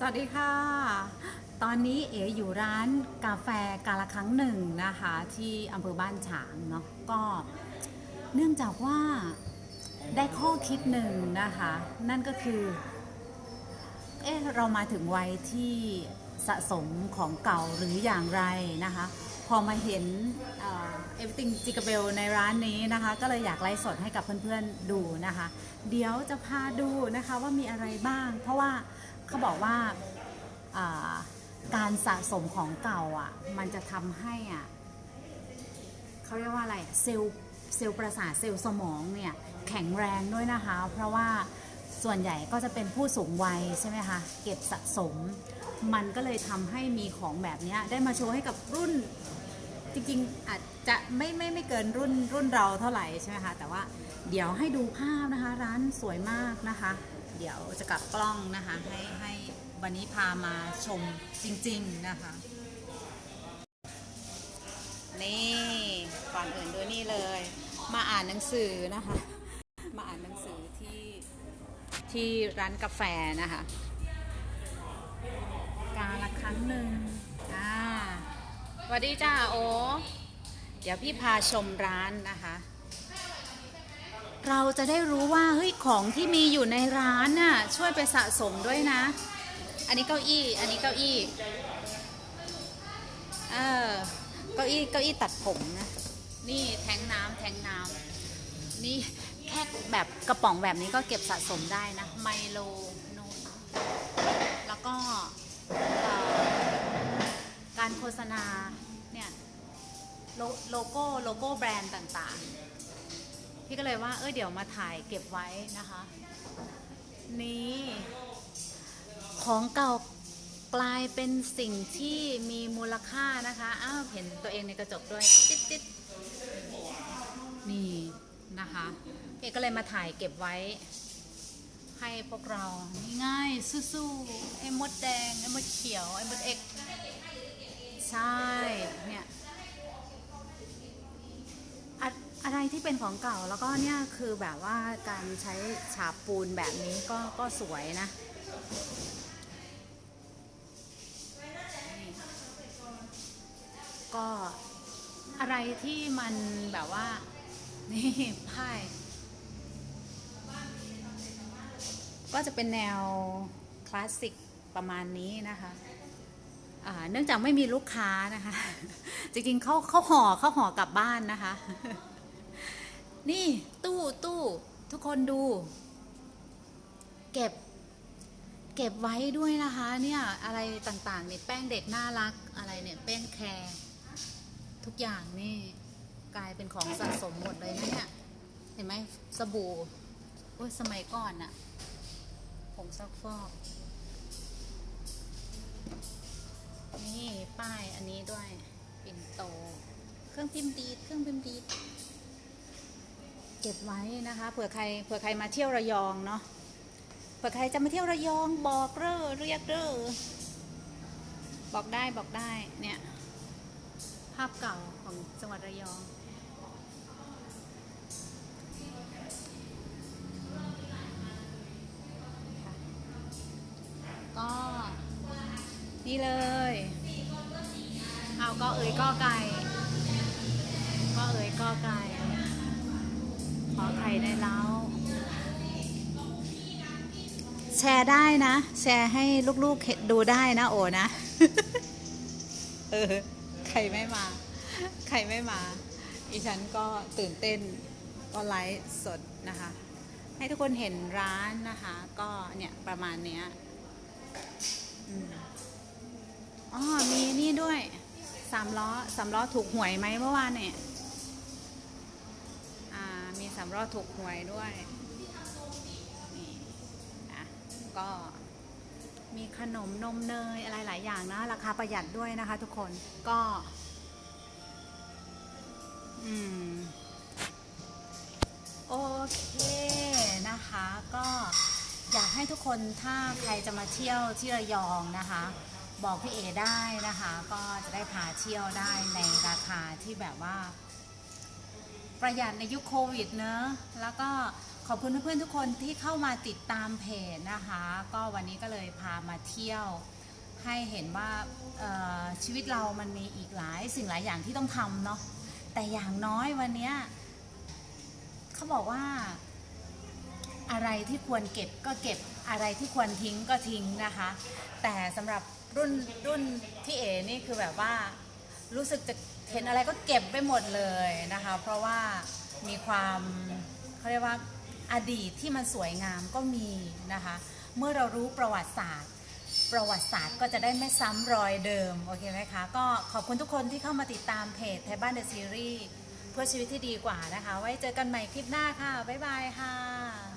สวัสดีค่ะ ตอนนี้เอ๋อยู่ร้านกาแฟกาละครั้งหนึ่งนะคะ ที่อำเภอบ้านฉางเนาะก็เนื่องจากว่าได้ข้อคิดหนึ่งนะคะ นั่นก็คือ เอ๊ะเรามาถึงวัยที่สะสมของเก่าหรืออย่างไรนะคะ พอมาเห็นเอ่อ everything j i g a b e l ในร้านนี้นะคะ ก็เลยอยากไลฟ์สดให้กับเพื่อนๆดูนะคะ เดี๋ยวจะพาดูนะคะว่ามีอะไรบ้าง เพราะว่า เขาบอกว่าการสะสมของเก่าอะ มันจะทำให้อะเขาเรียกว่าอะไรเซลล์เซลล์ประสาทเซลล์สมองเนี่ยแข็งแรงด้วยนะคะ เพราะว่าส่วนใหญ่ก็จะเป็นผู้สูงวัยใช่ไหมคะเก็บสะสม มันก็เลยทำให้มีของแบบนี้ได้มาโชว์ให้กับรุ่นจริงๆอาจจะไม่ไม่ไม่เกินรุ่นรุ่นเราเท่าไหร่ใช่ไหมคะแต่ว่าเดี๋ยวให้ดูภาพนะคะ ร้านสวยมากนะคะ เดี๋ยวจะกลับกล้องนะคะ ให้ให้วันนี้พามาชมจริง ๆ นะคะ นี่ก่อนอื่นด้วยนี่เลย มาอ่านหนังสือนะคะ มาอ่านหนังสือที่ที่ร้านกาแฟนะคะ กาละครั้งหนึ่งอ่าสวัสดีจ้าโอ เดี๋ยวพี่พาชมร้านนะคะ เราจะได้รู้ว่าเฮ้ยของที่มีอยู่ในร้านน่ะช่วยไปสะสมด้วยนะ อันนี้เก้าอี้ อันนี้เก้าอี้เออเก้าอี้เก้าอี้ตัดผมนะนี่แทงน้ำแทงน้ำนี่แค่แบบกระป๋องแบบนี้ก็เก็บสะสมได้นะ ไมโลนูนแล้วก็การโฆษณาเนี่ยโลโลโก้โลโก้แบรนด์ต่างๆ พี่ก็เลยว่าเออเดี๋ยวมาถ่ายเก็บไว้นะคะ นี่ของเก่ากลายเป็นสิ่งที่มีมูลค่านะคะ อ้าวเห็นตัวเองในกระจกด้วยติ๊ดติ๊ดนี่นะคะเอกก็เลยมาถ่ายเก็บไว้ ให้พวกเราง่ายสู้ๆไอ้มดแดงไอ้มดเขียวไอ้มดเอกใช่เนี่ยอะอะไร ที่เป็นของเก่าแล้วก็เนี่ยคือแบบว่าการใช้ฉาบปูนแบบนี้ก็ก็สวยนะก็อะไรที่มันแบบว่า นี่พ่ก็จะเป็นแนวคลาสสิกประมาณนี้นะคะเนื่องจากไม่มีลูกค้านะคะ จริงๆเขาเขาห่อเขาห่อกลับบ้านนะคะ นี่ตู้ตู้ทุกคนดู เก็บ เก็บไว้ด้วยนะคะ เนี่ยอะไรต่างๆเนี่ยแป้งเด็กน่ารักอะไรเนี่ยแป้งแคร์ทุกอย่างนี่กลายเป็นของสะสมหมดเลยนะเนี่ยเห็นไหมสบู่โอ้ยสมัยก่อนอะผงซักฟอกนี่ป้ายอันนี้ด้วยปิ่นโต เครื่องพิมพ์ดีดเครื่องพิมพ์ดีด ก็บไว้นะคะเผื่อใครเผื่อใครมาเที่ยวระยองเนาะเผื่อใครจะมาเที่ยวระยองบอกเร่อเรียกเร่อบอกได้บอกได้เนี่ยภาพเก่าของจังหวัดระยองก็นี่เลยเอาก็เอ่ยก็ไก่ก็เอ่ยก็ไก่ ขอไข่ได้แล้วแชร์ได้นะ แชร์ให้ลูกๆเห็นดูได้นะ โอนะ เออใครไม่มา ใครไม่มาอีฉันก็ตื่นเต้นก็ไลฟ์สดนะคะ ให้ทุกคนเห็นร้านนะคะ ก็เนี่ยประมาณเนี้ยอ๋อมีนี่ด้วยสามล้อสามล้อถูกหวยไหมเมื่อวานเนี่ย สามล้อถูกหวยด้วยนี่นะก็มีขนมนมเนยอะไรหลายอย่างนะ ราคาประหยัดด้วยนะคะทุกคนก็ อืม โอเคนะคะ ก็อยากให้ทุกคนถ้าใครจะมาเที่ยวที่ระยองนะคะ บอกพี่เอได้นะคะ ก็จะได้พาเที่ยวได้ในราคาที่แบบว่า ประหยัดในยุคโควิดเนอะแล้วก็ขอบคุณเพื่อนๆทุกคนที่เข้ามาติดตามเพจนะคะ ก็วันนี้ก็เลยพามาเที่ยวให้เห็นว่าชีวิตเรามันมีอีกหลายสิ่งหลายอย่างที่ต้องทำเนาะแต่อย่างน้อยวันนี้เขาบอกว่าอะไรที่ควรเก็บก็เก็บอะไรที่ควรทิ้งก็ทิ้งนะคะ แต่สำหรับรุ่นรุ่นที่เอนี่คือแบบว่ารู้สึกจะ เห็นอะไรก็เก็บไปหมดเลยนะคะ เพราะว่ามีความเขาเรียกว่าอดีตที่มันสวยงามก็มีนะคะ เมื่อเรารู้ประวัติศาสตร์ ประวัติศาสตร์ก็จะได้ไม่ซ้ำรอยเดิม โอเคไหมคะ ก็ขอบคุณทุกคนที่เข้ามาติดตามเพจไทยบ้านเดอะซีรีส์เพื่อชีวิตที่ดีกว่านะคะ ไว้เจอกันใหม่คลิปหน้าค่ะ บ๊ายบายค่ะ